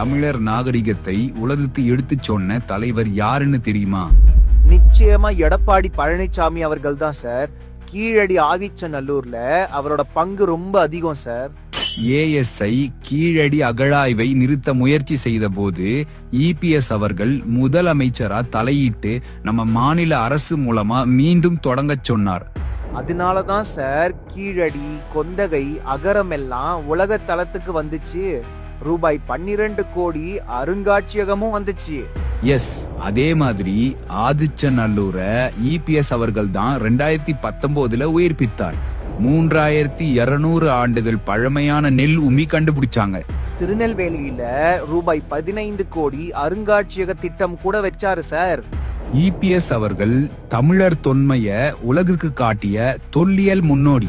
தமிழர் நாகரிகத்தை உலகத்து எடுத்துச் சொன்ன தலைவர் யாருன்னு தெரியுமா? நிச்சயமா எடப்பாடி பழனிசாமி அவர்கள் தான் சார். கீழடி ஆதிச்சநல்லூர்ல அவரோட பங்கு ரொம்ப அதிகம் சார். ஏஎஸ்ஐ கீழடி அகழாய்வை நிறுத்த முயற்சி செய்த போது இபிஎஸ் அவர்கள் முதலமைச்சரா தலையிட்டு நம்ம மாநில அரசு மூலமா மீண்டும் தொடங்கச் சொன்னார். அதனாலதான் சார் கீழடி கொந்தகை அகரம் எல்லாம் உலக தளத்துக்கு வந்துச்சு. ரூபாய் பன்னிரண்டு கோடி அருங்காட்சியகமும் வந்துச்சு. எஸ் அதே மாதிரி ஆதிச்சநல்லூரை இபிஎஸ் அவர்கள் தான் ரெண்டாயிரத்தி பத்தொன்பதுல உயிர்ப்பித்தார். மூன்றாயிரத்தி இருநூறு ஆண்டுகள் பழமையான நெல் உமி கண்டுபிடிச்சாங்க. திருநெல்வேலியில ரூபாய் பதினைந்து கோடி அருங்காட்சியக திட்டம் கூட வச்சாரு சார். இபிஎஸ் அவர்கள் தமிழர் தொன்மைய உலகுக்கு காட்டிய தொல்லியல் முன்னோடி.